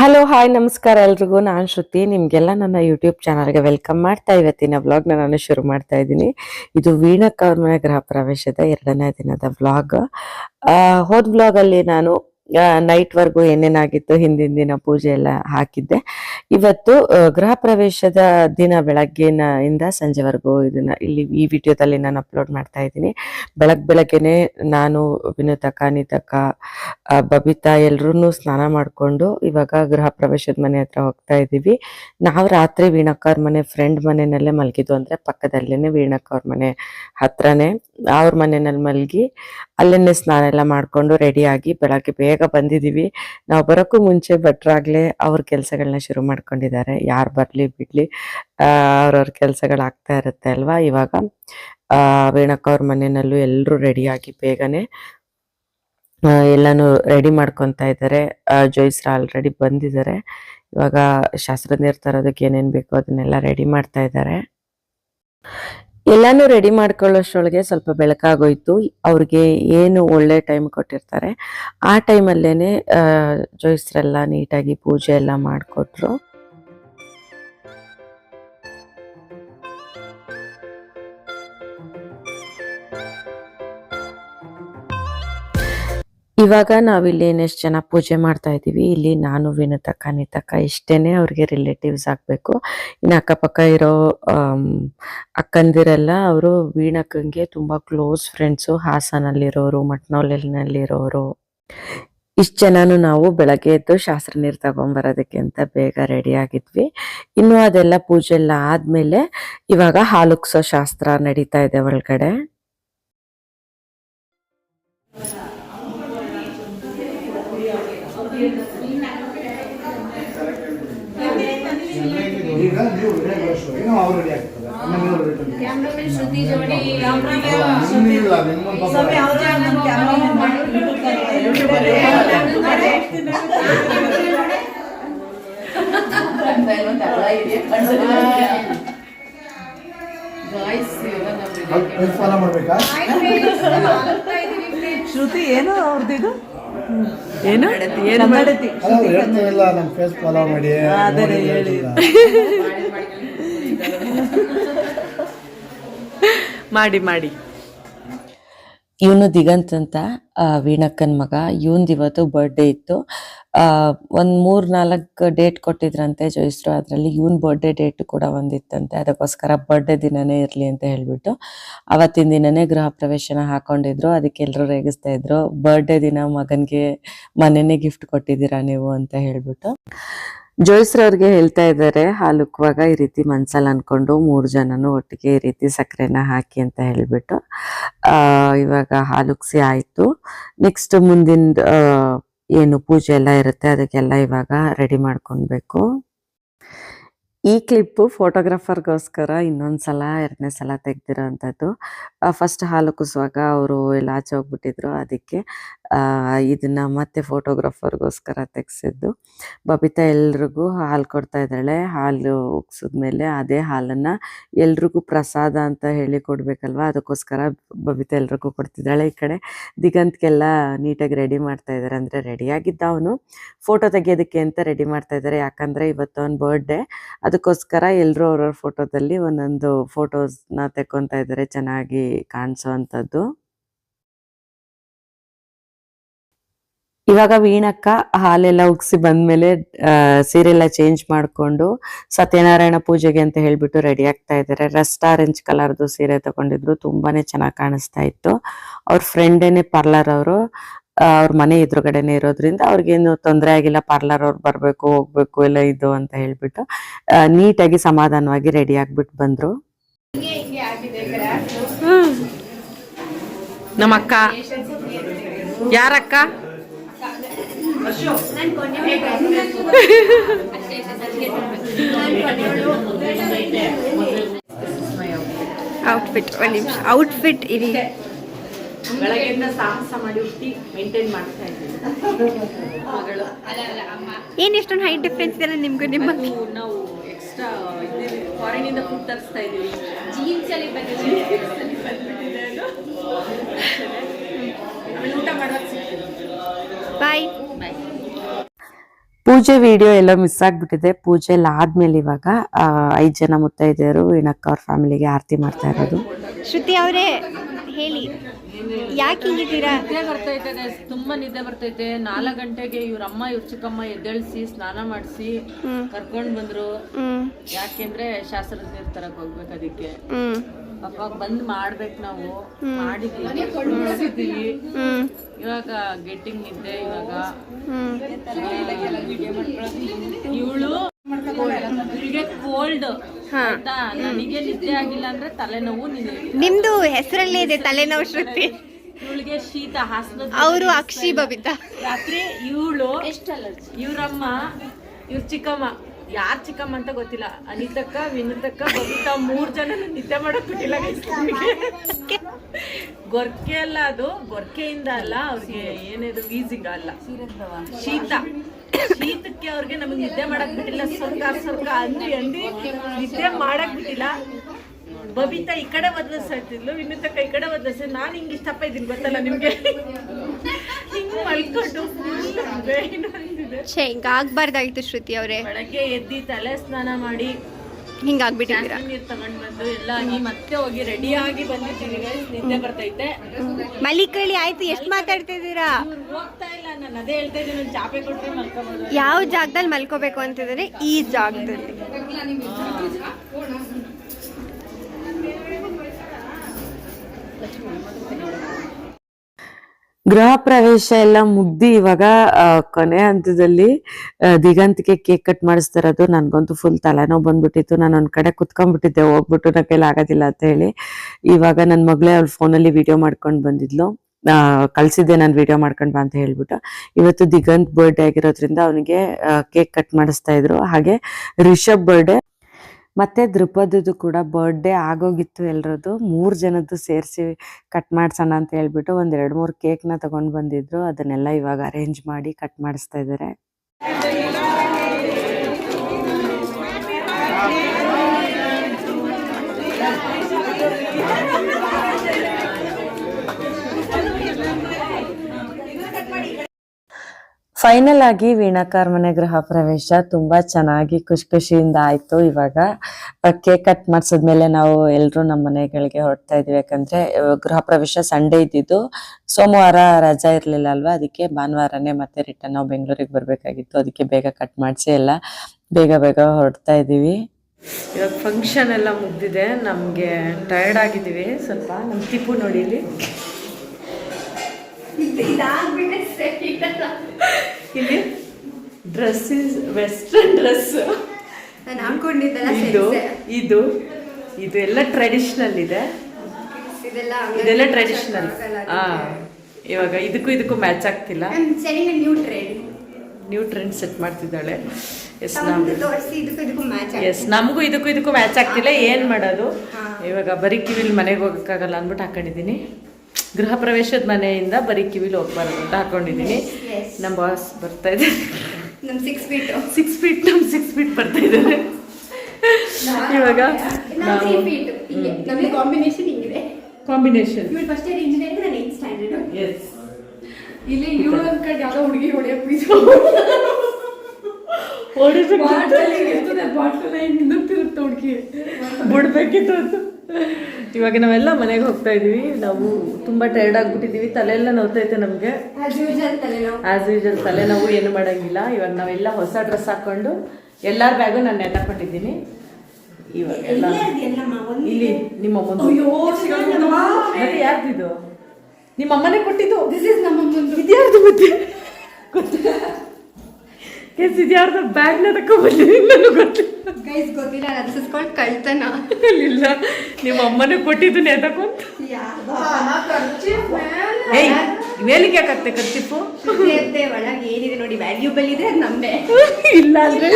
Hello hi ನಮಸ್ಕಾರ ಎಲ್ರಿಗೂ. ನಾನು ಶ್ರುತಿ. ನಿಮಗೆಲ್ಲ ನನ್ನ ಯೂಟ್ಯೂಬ್ ಚಾನಲ್ಗೆ ವೆಲ್ಕಮ್ ಮಾಡ್ತಾ ಇವತ್ತಿನ ವ್ಲಾಗ್ನ ನಾನು ಶುರು ಮಾಡ್ತಾ ಇದ್ದೀನಿ. ಇದು ವೀಣಾ ಅವ್ರ ಮನೆ ಗೃಹ ಪ್ರವೇಶದ ಎರಡನೇ ದಿನದ ವ್ಲಾಗ್ ಹೋದ ವ್ಲಾಗಲ್ಲಿ ನಾನು ನೈಟ್ ವರ್ಗು ಏನೇನಾಗಿತ್ತು ಹಿಂದಿನ ದಿನ ಪೂಜೆ ಎಲ್ಲ ಹಾಕಿದ್ದೆ. ಇವತ್ತು ಗೃಹ ಪ್ರವೇಶದ ದಿನ ಬೆಳಗ್ಗಿನ ಇಂದ ಸಂಜೆವರೆಗೂ ಇದನ್ನ ಇಲ್ಲಿ ಈ ವಿಡಿಯೋದಲ್ಲಿ ನಾನು ಅಪ್ಲೋಡ್ ಮಾಡ್ತಾ ಇದ್ದೀನಿ. ಬೆಳಗ್ ಬೆಳಗ್ಗೆನೆ ನಾನು ವಿನೂತಕ ನಿತಕ್ಕ ಆ, ಬಬಿತಾ ಎಲ್ರೂ ಸ್ನಾನ ಮಾಡ್ಕೊಂಡು ಇವಾಗ ಗೃಹ ಪ್ರವೇಶದ ಮನೆ ಹತ್ರ ಹೋಗ್ತಾ ಇದ್ದೀವಿ. ನಾವು ರಾತ್ರಿ ವೀಣಕ್ಕವ್ರ ಮನೆ ಫ್ರೆಂಡ್ ಮನೆಯಲ್ಲೇ ಮಲಗಿದ್ದು ಅಂದರೆ ಪಕ್ಕದಲ್ಲೇನೆ ವೀಣಕ್ಕವ್ರ ಮನೆ ಹತ್ರನೇ. ಅವ್ರ ಮನೆಯಲ್ಲಿ ಮಲಗಿ ಅಲ್ಲೇನೆ ಸ್ನಾನ ಎಲ್ಲ ಮಾಡ್ಕೊಂಡು ರೆಡಿಯಾಗಿ ಬೆಳಗ್ಗೆ ಬೇಗ ಬಂದಿದೀವಿ. ನಾವು ಬರೋಕ್ಕೂ ಮುಂಚೆ ಭಟ್ರಾಗಲೇ ಅವ್ರ ಕೆಲಸಗಳನ್ನ ಶುರು ಮಾಡ್ಕೊಂಡಿದ್ದಾರೆ. ಯಾರು ಬರಲಿ ಬಿಡ್ಲಿ ಅವ್ರವ್ರ ಕೆಲಸಗಳಾಗ್ತಾ ಇರುತ್ತೆ ಅಲ್ವಾ? ಇವಾಗ, ಆ ವೀಣಕ್ಕವ್ರ ಮನೆಯಲ್ಲೂ ಎಲ್ಲರೂ ರೆಡಿಯಾಗಿ ಬೇಗನೆ ಎಲ್ಲಾನು ರೆಡಿ ಮಾಡ್ಕೊತಾ ಇದ್ದಾರೆ. ಜೋಯಿಸ್ರ ಆಲ್ರೆಡಿ ಬಂದಿದ್ದಾರೆ. ಇವಾಗ ಶಾಸ್ತ್ರ ನೀರ್ ತರೋದಕ್ಕೆ ಏನೇನ್ ಬೇಕೋ ಅದನ್ನೆಲ್ಲ ರೆಡಿ ಮಾಡ್ತಾ ಇದ್ದಾರೆ. ಎಲ್ಲಾನು ರೆಡಿ ಮಾಡ್ಕೊಳ್ಳೋಷ್ಟೊಳಗೆ ಸ್ವಲ್ಪ ಬೆಳಕಾಗೋಯ್ತು. ಅವ್ರಿಗೆ ಏನು ಒಳ್ಳೆ ಟೈಮ್ ಕೊಟ್ಟಿರ್ತಾರೆ. ಆ ಟೈಮಲ್ಲೇನೆ ಜೋಯಿಸ್ರೆಲ್ಲ ನೀಟಾಗಿ ಪೂಜೆ ಎಲ್ಲ ಮಾಡಿಕೊಟ್ರು. ಇವಾಗ ನಾವಿಲ್ಲಿ ಇನ್ನೆಷ್ಟು ಜನ ಪೂಜೆ ಮಾಡ್ತಾ ಇದ್ದೀವಿ. ಇಲ್ಲಿ ನಾನು ವಿನುತಕ್ಕ ನಿತಕ್ಕ ಇಷ್ಟೇನೆ ಅವ್ರಿಗೆ ರಿಲೇಟಿವ್ಸ್ ಆಗಬೇಕು. ಇನ್ನು ಅಕ್ಕಪಕ್ಕ ಇರೋ ಅಕ್ಕಂದಿರೆಲ್ಲ ಅವರು ವೀಣಕ್ಕಂಗೆ ತುಂಬಾ ಕ್ಲೋಸ್ ಫ್ರೆಂಡ್ಸು ಹಾಸನಲ್ಲಿರೋರು, ಮಟ್ನೋಲಿನಲ್ಲಿರೋರು. ಇಷ್ಟು ಜನನು ನಾವು ಬೆಳಗ್ಗೆ ಎದ್ದು ಶಾಸ್ತ್ರ ನೀರು ತಗೊಂಬರೋದಕ್ಕೆ ಅಂತ ಬೇಗ ರೆಡಿ ಆಗಿದ್ವಿ. ಇನ್ನು ಅದೆಲ್ಲ ಪೂಜೆ ಎಲ್ಲ ಆದಮೇಲೆ ಇವಾಗ ಹಾಲುಕ್ಸೋ ಶಾಸ್ತ್ರ ನಡೀತಾ ಇದೆ ಒಳಗಡೆ. ಈಗ ನೀವು ರೆಡಿ ಅವ್ರು ಆಗ್ತದೆ ಆಮೇಲೆ. ಕ್ಯಾಮ್ರಾಮನ್ ಜೋಡಿ ಪಾಪ ಅವ್ರ ನಮ್ಮ ಕ್ಯಾಮ್ರಾಮನ್ ಮಾಡಿ follow ಮಾಡ್ಬೇಕಾ? ಶ್ರುತಿ ಏನು ಅವ್ರದ್ದು? ಏನು? ಕನ್ನಡತಿ. ಅಲ್ಲ ಅವ್ರು ನಮ್ಮ ಫೇಸ್ ಫಾಲೋ ಮಾಡಿ. ಅದೇ ಹೇಳಿ. ಮಾಡಿ ಮಾಡಿ. ಇವನು ದಿಗಂತ ಅಂತ ಆ, ವೀಣಕ್ಕನ್ ಮಗ. ಇವನ್ ಇವತ್ತು ಬರ್ಡೇ ಇತ್ತು. ಒಂದ್ ಮೂರ್ ನಾಲ್ಕು ಡೇಟ್ ಕೊಟ್ಟಿದ್ರಂತೆ ಜೋಯಿಸ್ರು. ಅದ್ರಲ್ಲಿ ಇವನ್ ಬರ್ಡೇ ಡೇಟ್ ಕೂಡ ಒಂದಿತ್ತಂತೆ. ಅದಕ್ಕೋಸ್ಕರ ಬರ್ಡೇ ದಿನನೇ ಇರ್ಲಿ ಅಂತ ಹೇಳ್ಬಿಟ್ಟು ಅವತ್ತಿನ ದಿನನೇ ಗೃಹ ಪ್ರವೇಶನ ಹಾಕೊಂಡಿದ್ರು. ಅದಕ್ಕೆ ಎಲ್ಲರೂ ರೇಗಿಸ್ತಾ ಇದ್ರು. ಬರ್ಡೇ ದಿನ ಮಗನ್ಗೆ ಮನೆನೇ ಗಿಫ್ಟ್ ಕೊಟ್ಟಿದ್ದೀರಾ ನೀವು ಅಂತ ಹೇಳ್ಬಿಟ್ಟು. ಜೋಯಿಸ್ರವ್ರಿಗೆ ಹೇಳ್ತಾ ಇದ್ದಾರೆ ಹಾಲುಕ್ವಾಗ ಈ ರೀತಿ ಮನ್ಸಲ್ಲಿ ಅನ್ಕೊಂಡು ಮೂರು ಜನನು ಒಟ್ಟಿಗೆ ಈ ರೀತಿ ಸಕ್ಕರೆನ ಹಾಕಿ ಅಂತ ಹೇಳ್ಬಿಟ್ಟು ಇವಾಗ ಹಾಲುಕ್ಸಿ ಆಯ್ತು. ನೆಕ್ಸ್ಟ್ ಮುಂದಿನ ಏನು ಪೂಜೆ ಎಲ್ಲ ಇರುತ್ತೆ ಅದಕ್ಕೆಲ್ಲ ಇವಾಗ ರೆಡಿ ಮಾಡ್ಕೊಳ್ಬೇಕು. ಈ ಕ್ಲಿಪ್ಪು ಫೋಟೋಗ್ರಾಫರ್ಗೋಸ್ಕರ ಇನ್ನೊಂದ್ಸಲ, ಎರಡನೇ ಸಲ ತೆಗ್ದಿರೋಂಥದ್ದು. ಫಸ್ಟ್ ಹಾಲು ಕುಸುವಾಗ ಅವರು ಎಲ್ಲ ಆಚೆ ಹೋಗ್ಬಿಟ್ಟಿದ್ರು. ಅದಕ್ಕೆ ಇದನ್ನ ಮತ್ತೆ ಫೋಟೋಗ್ರಾಫರ್ಗೋಸ್ಕರ ತೆಗ್ಸಿದ್ದು. ಬಬಿತಾ ಎಲ್ರಿಗೂ ಹಾಲು ಕೊಡ್ತಾ ಇದ್ದಾಳೆ. ಹಾಲು ಉಗ್ಸಿದ್ಮೇಲೆ ಅದೇ ಹಾಲನ್ನ ಎಲ್ರಿಗೂ ಪ್ರಸಾದ ಅಂತ ಹೇಳಿ ಕೊಡ್ಬೇಕಲ್ವಾ? ಅದಕ್ಕೋಸ್ಕರ ಬಬಿತಾ ಎಲ್ರಿಗೂ ಕೊಡ್ತಿದ್ದಾಳೆ ಈ ಕಡೆ. ದಿಗಂತ್ಗೆಲ್ಲ ನೀಟಾಗಿ ರೆಡಿ ಮಾಡ್ತಾ ಇದ್ದಾರೆ. ಅಂದ್ರೆ ರೆಡಿ ಆಗಿದ್ದ ಅವನು. ಫೋಟೋ ತೆಗಿಯೋದಕ್ಕೆ ಅಂತ ರೆಡಿ ಮಾಡ್ತಾ ಇದ್ದಾರೆ. ಯಾಕಂದ್ರೆ ಇವತ್ತು ಅವನ ಬರ್ಡೇ ಅದಕ್ಕೋಸ್ಕರ ಎಲ್ಲರೂ ಅವ್ರವ್ರ ಫೋಟೋದಲ್ಲಿ ಒಂದೊಂದು ಫೋಟೋಸ್ನ ತೆಕ್ಕೊಂತ ಇದ್ದಾರೆ ಚೆನ್ನಾಗಿ ಕಾಣಿಸೋ ಅಂಥದ್ದು ಇವಾಗ ವೀಣಕ್ಕ ಹಾಲೆಲ್ಲ ಉಗ್ಸಿ ಬಂದ್ಮೇಲೆ ಆ, ಸೀರೆ ಎಲ್ಲ ಚೇಂಜ್ ಮಾಡ್ಕೊಂಡು ಸತ್ಯನಾರಾಯಣ ಪೂಜೆಗೆ ಅಂತ ಹೇಳ್ಬಿಟ್ಟು ರೆಡಿ ಆಗ್ತಾ ಇದ್ದಾರೆ. ರಸ್ಟ್ ಆರೆಂಜ್ ಕಲರ್ದು ಸೀರೆ ತಗೊಂಡಿದ್ರು ತುಂಬಾನೇ ಚೆನ್ನಾಗಿ ಕಾಣಿಸ್ತಾ ಇತ್ತು. ಅವ್ರ ಫ್ರೆಂಡೇನೆ ಪಾರ್ಲರ್ ಅವರು ಅವ್ರ ಮನೆ ಎದುರುಗಡೆನೆ ಇರೋದ್ರಿಂದ ಅವ್ರಿಗೇನು ತೊಂದರೆ ಆಗಿಲ್ಲ ಪಾರ್ಲರ್ ಅವ್ರು ಬರ್ಬೇಕು ಹೋಗ್ಬೇಕು ಎಲ್ಲ ಇದು ಅಂತ ಹೇಳ್ಬಿಟ್ಟು ನೀಟಾಗಿ ಸಮಾಧಾನವಾಗಿ ರೆಡಿ ಆಗ್ಬಿಟ್ಟು ಬಂದ್ರು. ನಮ್ಮ ಅಕ್ಕ ಯಾರಕ್ಕ? ಔಟ್ಫಿಟ್ ಒಂದು ನಿಮಿಷ. ಔಟ್ಫಿಟ್ ಇರಿ. ಬೆಳಗ್ಗೆಯಿಂದ ಸಾಹಸ ಮಾಡಿ ಹುಟ್ಟಿ ಮೇಂಟೈನ್ ಮಾಡ್ತಾ ಇದ್ದೀವಿ ಮಗಳು. ಏನು ಎಷ್ಟೊಂದು ಹೈಟ್ ಡಿಫ್ರೆನ್ಸ್ ಇದೆ ನಿಮ್ಗೆ ನಿಮ್ಮ ನಾವು ನಾವು ಎಕ್ಸ್ಟ್ರಾ ಫಾರಿನಿಂದ ಫುಡ್ ತರಿಸ್ತಾ ಇದೀವಿ ಜೀನ್ಸ್ ಅಲ್ಲಿ ಬಂದಿದೆ. ಆಮೇಲೆ ಊಟ ಮಾಡೋದು ಬಾಯ್ ಪೂಜೆ ವಿಡಿಯೋ ಎಲ್ಲ ಮಿಸ್ ಆಗ್ಬಿಟ್ಟಿದೆ. ಪೂಜೆ ಎಲ್ಲ ಆದ್ಮೇಲೆ ಇವಾಗ ಐದು ಐದ್ ಜನ ಮುತ್ತೈದೆಯರು ಏನಕ್ಕ ಅವ್ರ ಫ್ಯಾಮಿಲಿಗೆ ಆರತಿ ಮಾಡ್ತಾ ಇರೋದು. ಶ್ರುತಿ ಅವರೇ ಹೇಳಿ. ಯಾಕೆ ಹಿಂಗಿದ್ದೀರಾ ನಿದ್ದೆ ಬರ್ತೈತೆ guys, ತುಂಬಾ ನಿದ್ದೆ ಬರ್ತೈತೆ. ನಾಲ್ಕು ಗಂಟೆಗೆ ಇವ್ರ ಅಮ್ಮ ಇವ್ರ ಚಿಕ್ಕಮ್ಮ ಎದ್ದೇಳಿಸಿ ಸ್ನಾನ ಮಾಡಿಸಿ ಕರ್ಕೊಂಡು ಕರ್ಕೊಂಡ್ ಬಂದ್ರು. ಹ್ಮ್. ಯಾಕೆಂದ್ರೆ ಶಾಸ್ತ್ರದ ನೀರ್ ತರಕ್ ಹೋಗ್ಬೇಕು ಅದಕ್ಕೆ. ಹ್ಮ್. ಅವಾಗ ಬಂದ್ ಮಾಡ್ಬೇಕು ನಾವು. ಮಾಡಿದ್ವಿ. ಹ್ಮ್. ಇವಾಗ ಗೆಟ್ಟಿಂಗ್ ನಿದ್ದೆ ಇವಾಗ. ಹ್ಮ್. ಇವಳು ಇವಳಿಗೆ ಕೋಲ್ಡ್. ಆಯ್ತಾ ನನಗೆ ನಿದ್ದೆ ಆಗಿಲ್ಲ ಅಂದ್ರೆ ತಲೆನೋವು ನಿನಗೆ ನಿಮ್ದು ಹೆಸರಲ್ಲೇ ಇದೆ ತಲೆನೋವು ಶ್ರುತಿ. ಇವಳಿಗೆ ಶೀತ ಹಾಸನ ಅವರು ಅಕ್ಷಿ ಬಬಿತಾ ರಾತ್ರಿ ಇವಳು ಇವರಮ್ಮ ಇವ್ರ ಚಿಕ್ಕಮ್ಮ. ಯಾರ್ ಚಿಕ್ಕಮ್ಮ ಅಂತ ಗೊತ್ತಿಲ್ಲ. ಅನಿತಕ್ಕ ವಿನಿತಕ್ಕ ಬಬಿತಾ ಮೂರ್ ಜನ ನಿದ್ದೆ ಮಾಡಕ್ ಬಿಟ್ಟಿಲ್ಲ. ಗೊರ್ಕೆ ಅಲ್ಲ ಅದು. ಗೊರ್ಕೆಯಿಂದ ಅಲ್ಲ ಅವ್ರಿಗೆ ಏನಿದು ವೀಸಿಂಗ್ ಅಲ್ಲ. ಶೀತ. ಶೀತಕ್ಕೆ ಅವ್ರಿಗೆ ನಮಗೆ ನಿದ್ದೆ ಮಾಡಕ್ ಬಿಟ್ಟಿಲ್ಲ ಸ್ವರ್ಗ ಸ್ವರ್ಗ ಅಂದಿ ಅಂದಿ ನಿದ್ದೆ ಮಾಡಕ್ ಬಿಟ್ಟಿಲ್ಲ. ಬಬಿತಾ ಈ ಕಡೆ ಬದಲಿಸ್ತಿದ್ಲು ತಕ್ಕ ಈ ಕಡೆ ಬದಲಿಸ್ತಿದ್ಲು ನಾನು ಹಿಂಗ್ ಇಷ್ಟಪ್ಪ ಇದ್ದೀನಿ ಗೊತ್ತಲ್ಲ ನಿಮ್ಗೆ? ಹಿಂಗ್ ಮಲ್ಕೊಂಡು full ಛೇ ಹಿಂಗ ಆಗ್ಬಾರ್ದಾಗಿತ್ತು ಶ್ರುತಿ ಅವರೇ. ಬೆಳಗ್ಗೆ ಎದ್ದಿ ತಲೆ ಸ್ನಾನ ಮಾಡಿ ಹಿಂಗಾಗ್ಬಿಟ್ಟಿದ್ದೀರಾ? ಮಲಿಕಳಿ ಆಯ್ತು ಎಷ್ಟು ಮಾತಾಡ್ತಿದ್ದೀರಾ? ಯಾವ ಜಾಗದಲ್ಲಿ ಮಲ್ಕೋಬೇಕು ಅಂತಿದ್ರೆ ಈ ಜಾಗದಲ್ಲಿ. ಗೃಹ ಪ್ರವೇಶ ಎಲ್ಲ ಮುಗ್ದಿ ಇವಾಗ ಕೊನೆ ಹಂತದಲ್ಲಿ ದಿಗಂತಿಗೆ ಕೇಕ್ ಕಟ್ ಮಾಡಿಸ್ತಿರೋದು ನನ್ಗಂತೂ ಫುಲ್ ತಲೆನೋವು ಬಂದ್ಬಿಟ್ಟಿತ್ತು. ನಾನು ಒಂದ್ ಕಡೆ ಕುತ್ಕೊಂಡ್ಬಿಟ್ಟಿದ್ದೆ, ಹೋಗ್ಬಿಟ್ಟು ನಾ ಕೈಲಿ ಆಗೋದಿಲ್ಲ ಅಂತ ಹೇಳಿ. ಇವಾಗ ನನ್ನ ಮಗಳೇ ಅವ್ಳ ಫೋನಲ್ಲಿ ವಿಡಿಯೋ ಮಾಡ್ಕೊಂಡು ಬಂದಿದ್ಲು. ಕಳ್ಸಿದ್ದೆ ನಾನು ವಿಡಿಯೋ ಮಾಡ್ಕೊಂಡ್ ಬಾ ಅಂತ ಹೇಳ್ಬಿಟ್ಟು. ಇವತ್ತು ದಿಗಂತ್ ಬರ್ಡೇ ಆಗಿರೋದ್ರಿಂದ ಅವನಿಗೆ ಕೇಕ್ ಕಟ್ ಮಾಡಿಸ್ತಾ ಇದ್ರು. ಹಾಗೆ ರಿಷಬ್ ಬರ್ಡೇ ಮತ್ತೆ ದೃಪದದು ಕೂಡ ಬರ್ಡೇ ಆಗೋಗಿತ್ತು ಎಲ್ರದ್ದು. ಮೂರ್ ಜನದ್ದು ಸೇರಿಸಿ ಕಟ್ ಮಾಡ್ಸೋಣ ಅಂತ ಹೇಳ್ಬಿಟ್ಟು ಒಂದ್ ಎರಡ್ ಮೂರ್ ಕೇಕ್ನ ತಗೊಂಡ್ ಬಂದಿದ್ರು. ಅದನ್ನೆಲ್ಲ ಇವಾಗ ಅರೇಂಜ್ ಮಾಡಿ ಕಟ್ ಮಾಡಿಸ್ತಾ ಇದಾರೆ. ಫೈನಲ್ ಆಗಿ ವೀಣಾಕಾರ್ ಮನೆ ಗೃಹ ಪ್ರವೇಶ ತುಂಬಾ ಚೆನ್ನಾಗಿ ಖುಷಿ ಖುಷಿಯಿಂದ ಆಯ್ತು ಇವಾಗ. ಕೇಕ್ ಕಟ್ ಮಾಡಿಸಿದ್ಮೇಲೆ ನಾವು ಎಲ್ರು ನಮ್ಮ ಮನೆಗಳಿಗೆ ಹೊರಡ್ತಾ ಇದೀವಿ ಯಾಕಂದ್ರೆ ಗೃಹ ಪ್ರವೇಶ ಸಂಡೇ ಇದ್ದಿದ್ದು. ಸೋಮವಾರ ರಜಾ ಇರ್ಲಿಲ್ಲ ಅಲ್ವಾ? ಅದಕ್ಕೆ ಭಾನುವಾರನೇ ಮತ್ತೆ ರಿಟರ್ನ್ ನಾವು ಬೆಂಗಳೂರಿಗೆ ಬರಬೇಕಾಗಿತ್ತು. ಅದಕ್ಕೆ ಬೇಗ ಕಟ್ ಮಾಡಿಸಿ ಎಲ್ಲ ಬೇಗ ಬೇಗ ಹೊರಡ್ತಾ ಇದೀವಿ ಇವಾಗ ಫಂಕ್ಷನ್ ಎಲ್ಲ ಮುಗ್ದಿದೆ. ನಮಗೆ ಟಯರ್ಡ್ ಆಗಿದ್ದೀವಿ. ಸ್ವಲ್ಪ ನಮ್ಮ ಟಿಪ್ಪು ನೋಡಿ ಇಲ್ಲಿ ಡ್ರೆಸ್ ಇಸ್ ವೆಸ್ಟರ್ನ್ ಡ್ರೆಸ್ ನಾನು ಹಾಕೊಂಡಿದ್ದೆಲ್ಲ ಇದು ಇದು ಇದು ಎಲ್ಲ ಟ್ರೆಡಿಷನಲ್ ಇದೆ. ಇದೆಲ್ಲ ಟ್ರೆಡಿಷನಲ್ ಆ ಇವಾಗ ಇದಕ್ಕೂ ಇದಕ್ಕೂ ಮ್ಯಾಚ್ ಆಗ್ತಿಲ್ಲ. New trend new trend set ಮಾಡ್ತಿದ್ದಾಳೆ. ಎಸ್ ಎಸ್ ನಮಗೂ ಇದಕ್ಕೂ ಇದಕ್ಕೂ ಮ್ಯಾಚ್ ಆಗ್ತಿಲ್ಲ. ಏನು ಮಾಡೋದು? ಇವಾಗ ಬರೀ ಕಿವಿಲ್ ಮನೆಗೆ ಹೋಗಕ್ಕಾಗಲ್ಲ ಅಂದ್ಬಿಟ್ಟು ಹಾಕೊಂಡಿದ್ದೀನಿ. ಗೃಹ ಪ್ರವೇಶದ ಮನೆಯಿಂದ ಬರೀ ಕಿವಿಲಿ ಹೋಗ್ಬಾರ್ದು ಅಂತ ಹಾಕೊಂಡಿದ್ದೀನಿ. ನಮ್ಮ ಬಾಸ್ ಬರ್ತಾ ಇದೆ ನಮ್ ಸಿಕ್ಸ್ ಫೀಟ್ ಸಿಕ್ಸ್ ಫೀಟ್ ನಮ್ ಸಿಕ್ಸ್ ಫೀಟ್ ಬರ್ತಾ ಇದ್ದಾರೆ. ಇವಾಗ ಕಾಂಬಿನೇಷನ್ ಹಿಂಗಿದೆ. ಕಾಂಬಿನೇಷನ್ ಫಸ್ಟ್ ಇಯರ್ ಇಂಜಿನಿಯರಿಂಗ್ ನಾನು ಏಟ್ ಸ್ಟ್ಯಾಂಡರ್ಡ್ ಎಸ್ ಇಲ್ಲಿ ಇವ್ರು ಅನ್ಕೊಂಡು ಯಾವ್ದೋ ಹುಡುಗಿ ಹೊಡೆಯಕ್ ಬಾಟಲ್ ಹಿಂದಿರುತ್ತ ಹುಡುಗಿ. ಬಿಡ್ಬೇಕಿತ್ತು ಅಂತ. ಇವಾಗ ನಾವೆಲ್ಲ ಮನೆಗೆ ಹೋಗ್ತಾ ಇದೀವಿ ನಾವು ತುಂಬಾ ಟೈರ್ಡ್ ಆಗ್ಬಿಟ್ಟಿದೀವಿ ತಲೆ ಎಲ್ಲ ನೋವ್ತೈತೆ ನಮಗೆ ಆಸ್ ಯೂಶಲ್ ತಲೆನೋವು ತಲೆ ನಾವು ಏನು ಮಾಡಂಗಿಲ್ಲ. ಇವಾಗ ನಾವೆಲ್ಲ ಹೊಸ ಡ್ರೆಸ್ ಹಾಕೊಂಡು ಎಲ್ಲಾರ ಬ್ಯಾಗು ನಾನು ನೆಟ್ಟಾಕೊಂಡಿದ್ದೀನಿ ಇವಾಗ ಎಲ್ಲ ಇಲ್ಲಿ ನಿಮ್ಮ ಯಾರ್ದಿದು? ನಿಮ್ಮ ಅಮ್ಮನೇ ಕೊಟ್ಟಿದ್ದು. ಇದ್ಯಾರ್ದು ಮತ್ತೆ? ಎಸ್ ಇದ್ಯಾರ್ದು ಬ್ಯಾಗ್ನ ತಗೊಂಡ್ಬಂದಿದ್ದೀನಿ ನನಗೆ ಗೊತ್ತಿಲ್ಲ. ಗೈಸ್ ಗೊತ್ತಿಲ್ಲ ದಿಸ್ ಇಸ್ ಕಾಲ್ಡ್ ಕಳ್ತನ. ಇಲ್ಲ ನಿಮ್ಮ ಅಮ್ಮನೇ ಕೊಟ್ಟಿದ್ದು ನೇತಕೊಂತ ಏಯ್ ಮೇಲಿಗೆ ಯಾಕತ್ತೆ ಖರ್ಚಿಪ್ಪು ಒಳಗೆ ಏನಿದೆ ನೋಡಿ ವ್ಯಾಲ್ಯೂಬಲ್ ಇದೆ ಅದು ನಂಬೆ ಇಲ್ಲ ಅಂದ್ರೆ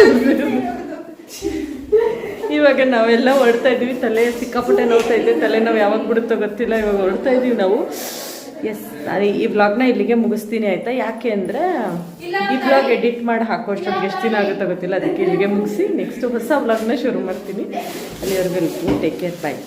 ಇವಾಗ ನಾವೆಲ್ಲ ಹೊಡ್ತಾ ಇದೀವಿ ತಲೆ ಸಿಕ್ಕಾಪಟ್ಟೆ ನೋಡ್ತಾ ಇದ್ವಿ ತಲೆ ನಾವು ಯಾವಾಗ ಬಿಡುತ್ತೋ ಗೊತ್ತಿಲ್ಲ ಇವಾಗ ಹೊಡ್ತಾ ಇದೀವಿ ನಾವು. ಎಸ್ ನಾನು ಈ ಬ್ಲಾಗ್ನ ಇಲ್ಲಿಗೆ ಮುಗಿಸ್ತೀನಿ ಆಯ್ತಾ? ಯಾಕೆ ಅಂದರೆ ಈ ಬ್ಲಾಗ್ ಎಡಿಟ್ ಮಾಡಿ ಹಾಕೋಷ್ಟೊತ್ತಿಗೆ ಎಷ್ಟು ದಿನ ಆಗುತ್ತೋ ಗೊತ್ತಿಲ್ಲ. ಅದಕ್ಕೆ ಇಲ್ಲಿಗೆ ಮುಗಿಸಿ ನೆಕ್ಸ್ಟ್ ಹೊಸ ಬ್ಲಾಗ್ನ ಶುರು ಮಾಡ್ತೀನಿ. ಅಲ್ಲಿವರೆಗೂ ಟೇಕ್ ಕೇರ್ ಬಾಯ್